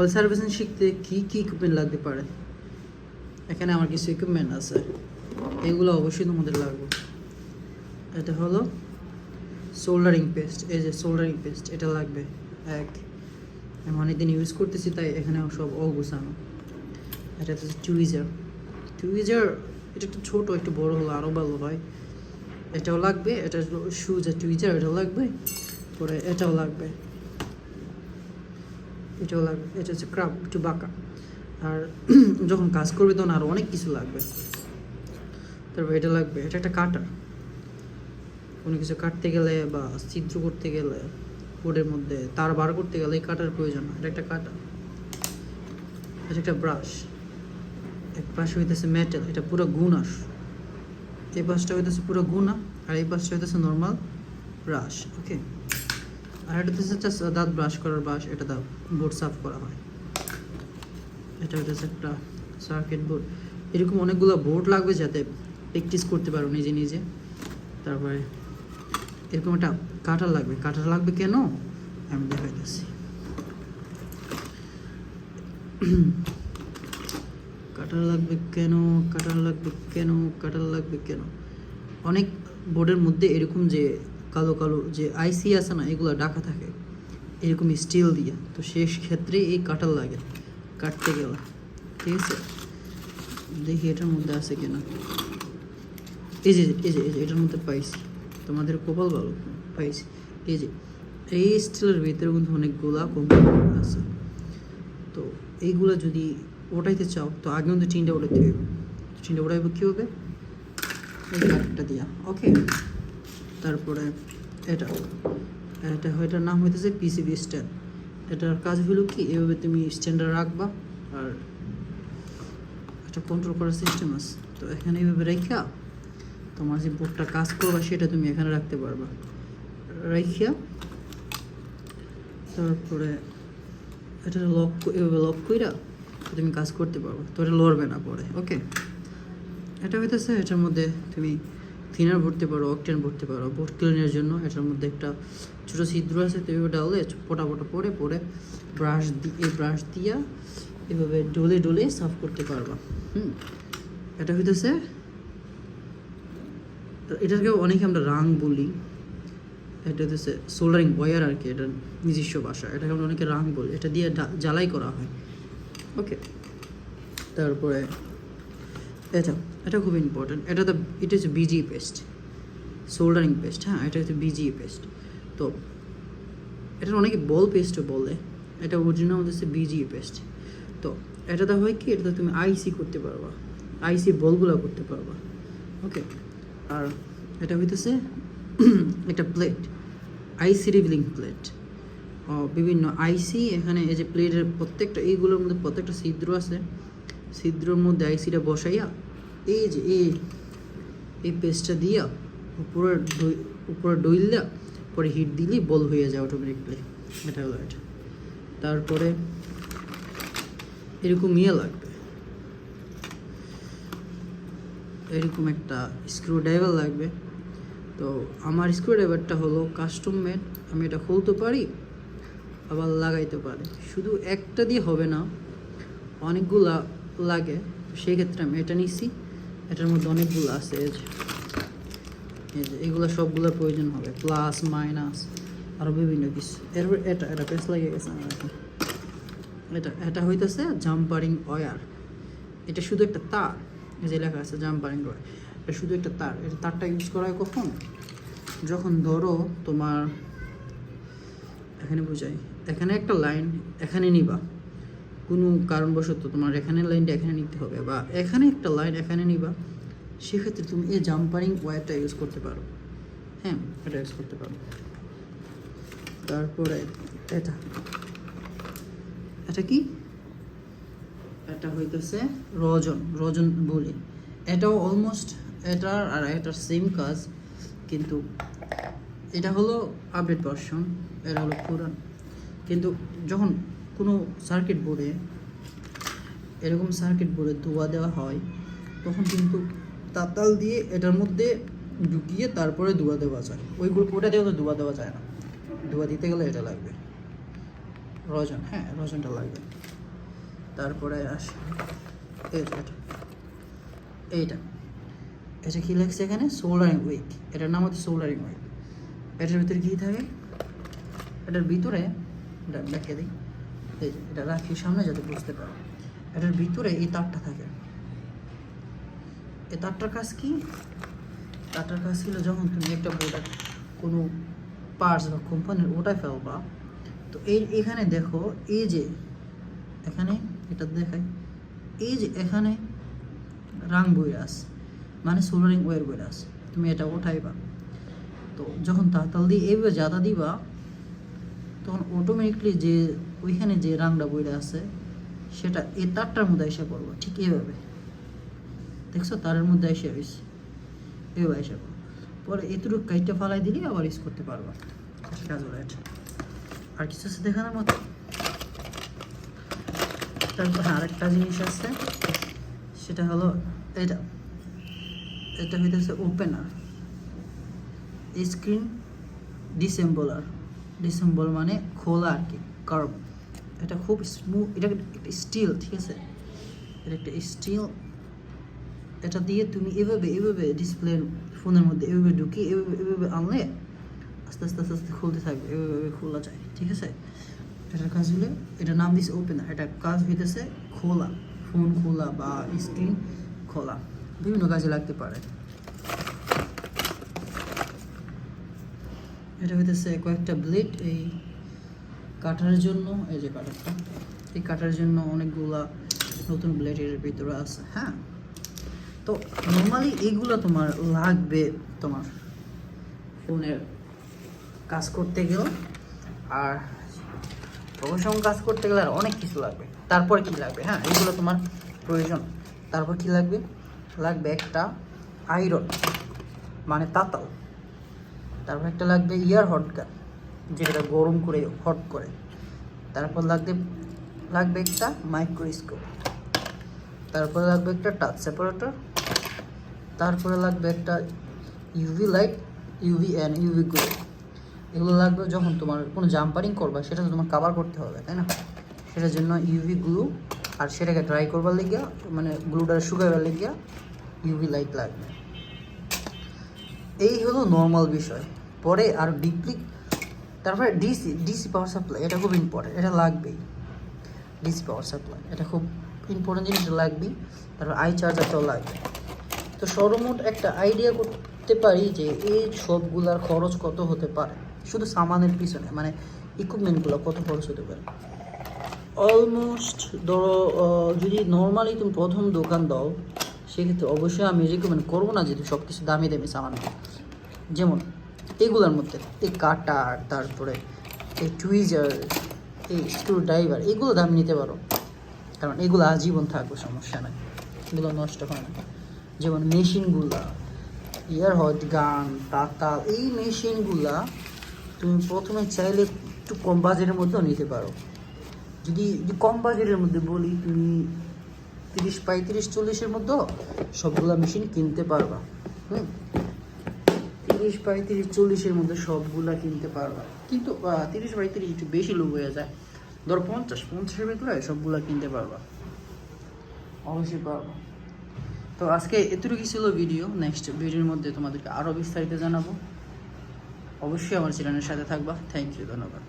Oil servicing শিখতে কী কী equipment লাগতে পারে? এখানে আমার কিছু ইকুইপমেন্ট আছে। এগুলো অবশ্যই তোমাদের লাগবে। এটা হলো সোল্ডারিং পেস্ট এই যে সোল্ডারিং পেস্ট এটা লাগবে। এক, আমি অনেকদিন ইউজ করতেছি, তাই এখানে সব অগুছানো এটা হচ্ছে টুইজার টুইজার এটা একটু ছোটো, একটু বড় হলো আরও ভালো হয়। এটাও লাগবে, এটা শুজ টুইজার এটাও লাগবে। পরে এটাও লাগবে। এটাও লাগবে এটা হচ্ছে ক্রাব একটু বাঁকা। আর যখন কাজ করবে তখন আরও অনেক কিছু লাগবে। তারপর এটা লাগবে, এটা একটা কাটার। কোনো কিছু কাটতে গেলে বা ছিদ্র করতে গেলে বোর্ডের মধ্যে তার বার করতে গেলে এই কাটার প্রয়োজন। এটা একটা কাটা এটা একটা ব্রাশ এক পাশে হইতেছে মেটেল এটা পুরো গুনাস এই পাশটা হইতেছে পুরো গুনা, আর এই পাশটা হইতেছে নর্মাল ব্রাশ ওকে আর এটা হচ্ছে দাঁত ব্রাশ করার ব্রাশ এটা দাও বোর্ড সাফ করা হয়। এটা হচ্ছে একটা সার্কিট বোর্ড এরকম অনেকগুলো বোর্ড লাগবে যাতে প্র্যাকটিস করতে পারো নিজে নিজে। তারপরে এরকম একটা কাটার লাগবে। কাটার লাগবে কেন? আমি দেখাইতেছি। কাটার লাগবে কেন? কাটার লাগবে কেন? কাটার লাগবে কেন? অনেক বোর্ডের মধ্যে এরকম যে কালো কালো যে আইসি আছে না, এগুলো ডাকা থাকে। এরকম স্টিল দিয়ে। তো শেষ ক্ষেত্রে এই কাটার লাগে কাটতে গেলে। ঠিক আছে? দেখি এটার মধ্যে আছে কিনা। এই যে এই যে এই যে, এটার মধ্যে পাইছি। তোমাদের কপাল ভালো পাইছি। এই যে, এই স্টিলের ভিতরে কিন্তু অনেকগুলা কোম্পানি আছে। তো এইগুলা যদি ওটাইতে চাও, তো আগে কিন্তু টিনটা ওটাইতে হবে টিনটা ওটাইব কী হবে এই কাঠটা দিয়া। ওকে তারপরে এটা এটা এটার নাম হইতেছে পিসিবি স্ট্যান্ড এটার কাজ হলো কি? এভাবে তুমি স্ট্যান্ডার রাখবা আর একটা কন্ট্রোল করার সিস্টেম আছে। তো এখানে এইভাবে রেখা, তোমার যে বোর্ডটা কাজ করবা সেটা তুমি এখানে রাখতে পারবা। রাখিয়া তারপরে এটা লক এভাবে লক কইরা তুমি কাজ করতে পারব। তো এটা লড়বে না পরে ওকে এটা হইতেছে এটার মধ্যে তুমি থিনার ভরতে পারো অকটেন ভরতে পারো বোর্ড ক্লিনের জন্য এটার মধ্যে একটা ছোটো ছিদ্র আছে, তো ডালে পোটা পোটা পরে পরে ব্রাশ দিয়ে ব্রাশ দিয়া এভাবে ডলে ডলে সাফ করতে পারবা। হুম, এটা হইতেছে এটাকে অনেকে আমরা রাং বলি, এটা হচ্ছে সোল্ডারিং বয়ার আর কি, এটা নিজস্ব ভাষা এটাকে আমরা অনেকে রাং বলি, এটা দিয়ে জ্বালাই করা হয়। ওকে তারপরে এটা এটা খুব ইম্পর্টেন্ট এটা তো ইট হচ্ছে বিজি পেস্ট সোল্ডারিং পেস্ট হ্যাঁ? এটা হচ্ছে বিজি পেস্ট তো এটা অনেকে বল পেস্টও বলে। এটা অরিজিনাল হচ্ছে বিজি পেস্ট তো এটা এটাতে হয় কি? এটাতে তুমি আইসি করতে পারবা। আইসি বলগুলো করতে পারবা। ওকে আর এটা হইতেছে একটা প্লেট আইসি রিভিলিং প্লেট বিভিন্ন আইসি এখানে এই যে প্লেটের প্রত্যেকটা, এইগুলোর মধ্যে প্রত্যেকটা ছিদ্র আছে। ছিদ্রর মধ্যে আইসিটা বসাইয়া, এই যে এই এই পেস্টটা দিয়া উপরে উপরে ডইলা পরে হিট দিলেই বল হয়ে যায় অটোমেটিকলি এটা হলো এটা তারপরে এরকম ইয়ে লাগবে। এরকম একটা স্ক্রু ড্রাইভার লাগবে। তো আমার স্ক্রু ড্রাইভারটা হলো কাস্টম মেড আমি এটা খুলতে পারি, আবার লাগাইতে পারি। শুধু একটা দিয়ে হবে না, অনেকগুলা লাগে সেই ক্ষেত্রে আমি এটা নিছি। এটার মধ্যে অনেকগুলো আছে, এই যে এই যে, এগুলো সবগুলোর প্রয়োজন হবে প্লাস মাইনাস আরও বিভিন্ন কিছু। এরপর এটা এটা পেস লাগিয়ে গেছে আমার এখন। এটা এটা হইতেছে জাম্পারিং ওয়ার এটা শুধু একটা তার, এই যে লেখা আছে জাম্পারিং ওয়ার এটা শুধু একটা তার। এটা তারটা ইউজ করা হয় কখন? যখন ধরো তোমার, এখানে বোঝাই, এখানে একটা লাইন এখানে নিবা। কোনো কারণবশত তোমার এখানে লাইনটা এখানে নিতে হবে বা এখানে একটা লাইন এখানে নিবা, সেক্ষেত্রে তুমি এই জাম্পারিং ওয়্যারটা ইউজ করতে পারো। হ্যাঁ এটা ইউজ করতে পারো। তারপরে এটা। এটা কি? এটা হইতেছে রজন রজন বলি। এটাও অলমোস্ট এটার আর এটার সেম কাজ, কিন্তু এটা হলো আপডেট ভার্সন এটা হলো পুরান। কিন্তু যখন কোনো সার্কিট বোর্ডে এরকম সার্কিট বোর্ডে ধোয়া দেওয়া হয়, তখন কিন্তু তাতাল দিয়ে এটার মধ্যে ঢুকিয়ে তারপরে ধোয়া দেওয়া যায়। ওইগুলো ওটা দিয়ে তো ধোয়া দেওয়া যায় না। ধোয়া দিতে গেলে এটা লাগবে। রজন হ্যাঁ রজনটা লাগবে। তারপরে আসে। এটা। এইটা। এটা কী লাগছে এখানে? সোলারিং উইক এটার নাম হচ্ছে সোলারিং উইক এটার ভিতরে কী থাকে? এটার ভিতরে এটা দেখিয়ে দিই। এটা রাখি সামনে যাতে বুঝতে পারো। এটার ভিতরে এই তারটা থাকে। এই তারটার কাজ কি? তারটার কাজ ছিল যখন তুমি একটা বোর্ডের কোনো পার্টস বা কোম্পানির ওটা ফেলবা, তো এই এখানে দেখো, এই যে এখানে এটা দেখাই, এই যে এখানে রাং বইরাস মানে সোলারিং ওয়ার বইরাস তুমি এটা ওঠাইবা। তো যখন তাতাল দিয়ে এইভাবে জাদা দিবা তখন অটোমেটিকলি যে ওইখানে যে রাংটা বইটা আছে, সেটা এই তারটার মধ্যে এসে পড়ব, ঠিক এইভাবে দেখছ? তারের মধ্যে এসে রয়েছে। এইভাবে এসে পড়ব। পরে এতটুকু কাজটা ফালাই দিলে আবার ইউজ করতে পারবা। কাজ হলো এটা। আর কিছু আছে দেখানোর মতো? তারপর আরেকটা জিনিস আছে। সেটা হলো এটা। এটা হইতেছে ওপেনার স্ক্রিন ডিসেম্বলার ডিসেম্বল মানে খোলা আর কি কার্ভ এটা খুব স্মুথ এটা একটা স্টিল ঠিক আছে? এটা একটা স্টিল এটা দিয়ে তুমি এভাবে এভাবে ডিসপ্লে ফোনের মধ্যে এভাবে ঢুকিয়ে, এভাবে এভাবে আনলে আস্তে আস্তে আস্তে আস্তে খুলতে থাকবে, এভাবে এভাবে খোলা যায়, ঠিক আছে? এটার কাজ হলে, এটা নাম দিচ্ছে ওপেনার এটা কাজ হইতেছে খোলা ফোন খোলা বা স্ক্রিন খোলা। বিভিন্ন কাজে লাগতে পারে। এটা হইতেছে কয়েকটা ব্লেড এই কাটার জন্য, এই যে কাটারটা, এই কাটার জন্য অনেকগুলা নতুন ব্লেডের ভিতরে আছে হ্যাঁ? তো নর্মালি এইগুলো তোমার লাগবে তোমার ফোনের কাজ করতে গেলে, আর প্রফেশনাল কাজ করতে গেলে আর অনেক কিছু লাগবে। তারপর কি লাগবে হ্যাঁ? এগুলো তোমার প্রয়োজন। তারপর কি লাগবে? লাগবে একটা আয়রন মানে তাতাল। তারপর একটা লাগবে ইয়ার হট গান যেটা গরম করে হট করে। তারপর লাগবে লাগবে একটা মাইক্রোস্কোপ তারপরে লাগবে একটা টাচ সেপারেটর তারপরে লাগবে একটা UV light UV and UV glow এগুলো লাগবে যখন তোমার কোনো জাম্পারিং করবা, সেটা তো তোমার কাভার করতে হবে, তাই না? সেটার জন্য ইউভি গ্লু আর সেটাকে ড্রাই করবার লেগিয়া মানে গ্লুটা শুকাইবার লেগিয়া ইউভি লাইট লাগবে। এই হলো নর্মাল বিষয়। পরে আর ডিপলি তারপরে ডিসি ডিসি পাওয়ার সাপ্লাই এটা খুব ইম্পর্টেন্ট এটা লাগবেই। ডিসি পাওয়ার সাপ্লাই এটা খুব ইম্পর্টেন্ট জিনিস লাগবেই। তারপর আই চার্জারটাও লাগবে। তো সর্বমোট একটা আইডিয়া করতে পারি যে এই সবগুলার খরচ কত হতে পারে। শুধু সামানের পিছনে মানে ইকুইপমেন্টগুলো কত খরচ হতে পারে। অলমোস্ট ধরো যদি নর্মালি তুমি প্রথম দোকান দাও সেক্ষেত্রে অবশ্যই আমি রেকমেন্ড করব না, যেহেতু সব কিছু দামি দামি সামান যেমন এগুলোর মধ্যে, এই কাটার, তারপরে এই টুইজার এই স্ক্রু ড্রাইভার এগুলো দাম নিতে পারো। কারণ এগুলো আজীবন থাকবে, সমস্যা নাই। এগুলো নষ্ট হয় না। যেমন মেশিনগুলা ইয়ার হট গান তাতাল এই মেশিনগুলা তুমি প্রথমে চাইলে একটু কম বাজেটের মধ্যেও নিতে পারো। যদি যদি কম বাজেটের মধ্যে বলি, তুমি তিরিশ, পঁয়ত্রিশ, চল্লিশের মধ্যে সবগুলা মেশিন কিনতে পারবা। হুম? তিরিশ, পঁয়ত্রিশ, চল্লিশের মধ্যে সবগুলা কিনতে পারবা। কিন্তু তিরিশ, পঁয়ত্রিশ একটু বেশি লোক হয়ে যায়। ধরো পঞ্চাশ, পঞ্চাশের ভিতরে সবগুলা কিনতে পারবা। অবশ্যই পারবা। তো আজকে এতটুকু ছিল ভিডিও নেক্সট ভিডিওর মধ্যে তোমাদেরকে আরও বিস্তারিত জানাব। অবশ্যই আমার চ্যানেলের সাথে থাকবা। থ্যাংক ইউ ধন্যবাদ।